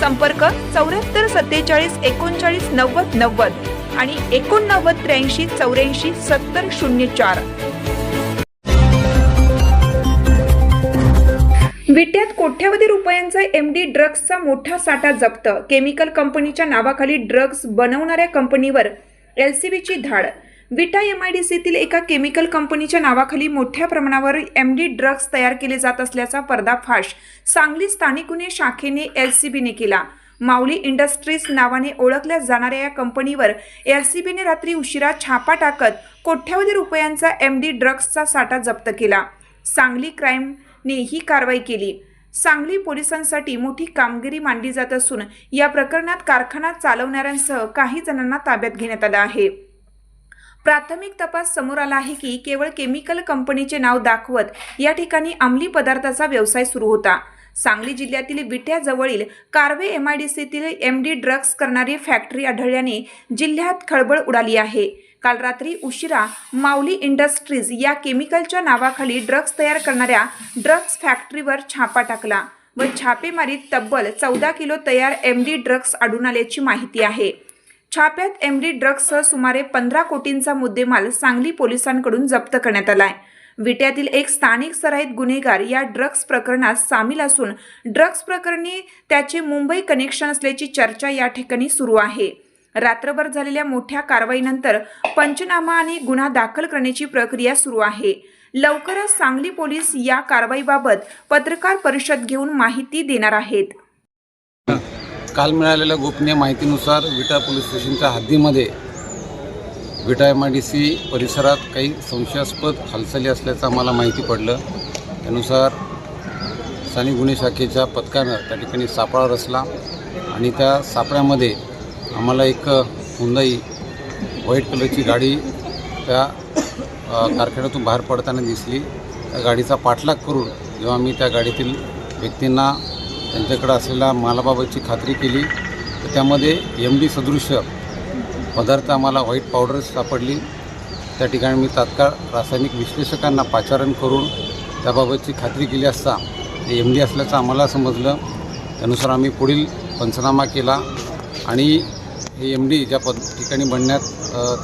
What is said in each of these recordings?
संपर्क चौऱ्याहत्तर सत्तेचाळीस एकोणचाळीस नव्वद नव्वद आणि एकोणनव्वद त्र्याऐंशी चौऱ्याऐंशी सत्तर शून्य चार. विट्यात कोट्यावधी रुपयांचा एम डी ड्रग्सचा मोठा साठा जप्त. केमिकल कंपनीच्या नावाखाली ड्रग्ज बनवणाऱ्या कंपनीवर एलसीबीची धाड. विटा एम आय डी सीतील एका केमिकल कंपनीच्या नावाखाली मोठ्या प्रमाणावर एम डी ड्रग्ज तयार केले जात असल्याचा पर्दाफाश सांगली स्थानिक गुन्हे शाखेने बीने केला. माऊली इंडस्ट्रीज नावाने ओळखल्या जाणाऱ्या या कंपनीवर एल सी बीने रात्री उशिरा छापा टाकत कोट्यावधी रुपयांचा एम डी ड्रग्जचा साठा जप्त केला. सांगली क्राईमने ही कारवाई केली. सांगली पोलिसांसाठी मोठी कामगिरी मानली जात असून या प्रकरणात कारखाना चालवणाऱ्यांसह काही जणांना ताब्यात घेण्यात आलं आहे. प्राथमिक तपास समोर आला आहे की केवळ केमिकल कंपनीचे नाव दाखवत या ठिकाणी अंमली पदार्थाचा व्यवसाय सुरू होता. सांगली जिल्ह्यातील विट्याजवळील डी सीतील एम डी ड्रग्ज करणारी फॅक्टरी आढळल्याने जिल्ह्यात खळबळ उडाली आहे. काल रात्री उशिरा माऊली इंडस्ट्रीज या केमिकलच्या नावाखाली ड्रग्ज तयार करणाऱ्या ड्रग्ज फॅक्टरीवर छापा टाकला व छापेमारीत तब्बल चौदा किलो तयार एम डी ड्रग्ज आढळून आल्याची माहिती आहे. छाप्यात एम डी ड्रग्ससह सुमारे पंधरा कोटींचा मुद्देमाल सांगली पोलिसांकडून जप्त करण्यात आला आहे विट्यातील एक स्थानिक सराईत गुन्हेगार या ड्रग्ज प्रकरणात सामील असून ड्रग्ज प्रकरणी त्याचे मुंबई कनेक्शन असल्याची चर्चा या ठिकाणी सुरू आहे. रात्रभर झालेल्या मोठ्या कारवाईनंतर पंचनामा आणि गुन्हा दाखल करण्याची प्रक्रिया सुरू आहे. लवकरच सांगली पोलीस या कारवाईबाबत पत्रकार परिषद घेऊन माहिती देणार आहेत. काल मिळालेल्या गोपनीय माहितीनुसार विटा पोलीस स्टेशनच्या हद्दीमध्ये Vita M I D C परिसरात काही संशयास्पद हालचाली असल्याचं आम्हाला माहिती पडलं. त्यानुसार स्थानिक गुन्हे शाखेच्या पथकानं त्या ठिकाणी सापळा रचला आणि त्या सापळ्यामध्ये आम्हाला एक हुंदाई व्हाईट कलरची गाडी त्या कारखान्यातून बाहेर पडताना दिसली. त्या गाडीचा पाठलाग करून जेव्हा मी त्या गाडीतील व्यक्तींना त्यांच्याकडे असलेल्या मालाबाबतची खात्री केली. तर त्यामध्ये एम डी सदृश्य पदार्थ आम्हाला व्हाईट पावडर सापडली. त्या ठिकाणी मी तात्काळ रासायनिक विश्लेषकांना पाचारण करून त्याबाबतची खात्री केली असता ते एम डी असल्याचं आम्हाला समजलं. त्यानुसार आम्ही पुढील पंचनामा केला आणि हे एम डी ज्या पद ठिकाणी बनण्यात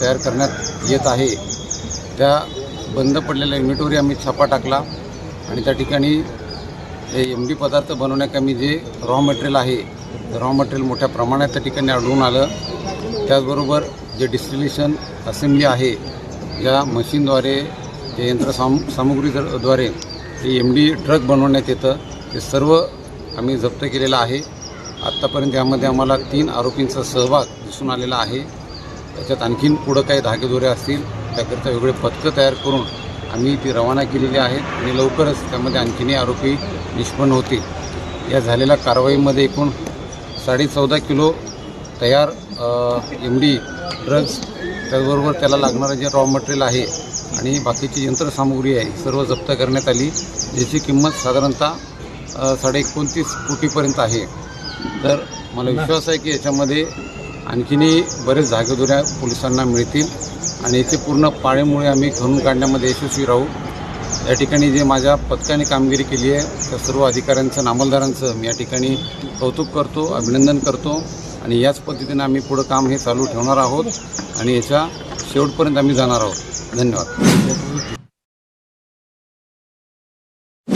तयार करण्यात येत आहे त्या बंद पडलेल्या इन्व्हेटोरी आम्ही छापा टाकला आणि त्या ठिकाणी हे एम डी पदार्थ बनवण्याकमी जे रॉ मटेरियल आहे रॉ मटेरियल मोठ्या प्रमाणात त्या ठिकाणी आढळून आलं. त्याचबरोबर जे डिस्टिलेशन असेंब्ली आहे या मशीनद्वारे जे यंत्रसाम सामुग्रीद्वारे जे एम डी ट्रक बनवण्यात येतं. ते सर्व आम्ही जप्त केलेलं आहे. आत्तापर्यंत यामध्ये आम्हाला तीन आरोपींचा सहभाग दिसून आलेला आहे. त्याच्यात आणखीन पुढं काही धागेदोरे असतील त्याकरिता वेगळे पथकं तयार करून आम्ही ती रवाना केलेली आहेत आणि लवकरच त्यामध्ये आणखीनही आरोपी निष्पन्न होतील. या झालेल्या कारवाईमध्ये एकूण साडे चौदा किलो तयार एम डी ड्रग्ज त्याचबरोबर त्याला लागणारं जे रॉ मटेरियल आहे आणि बाकीची यंत्रसामुग्री आहे सर्व जप्त करण्यात आली ज्याची किंमत साधारणतः साडे एकोणतीस कोटीपर्यंत आहे. तर मला विश्वास आहे की याच्यामध्ये आणखीनही बरेच जागेदुऱ्या पोलिसांना मिळतील. आणि याचे पूर्ण पाळेमुळे आम्ही घरून काढण्यामध्ये यशस्वी राहू. या ठिकाणी जे माझ्या पथकाने कामगिरी केली आहे त्या सर्व अधिकाऱ्यांचं नामलदारांचं मी या ठिकाणी कौतुक करतो अभिनंदन करतो आणि याच पद्धतीने आम्ही पुढं काम हे चालू ठेवणार आहोत आणि याच्या शेवटपर्यंत आम्ही जाणार आहोत. धन्यवाद.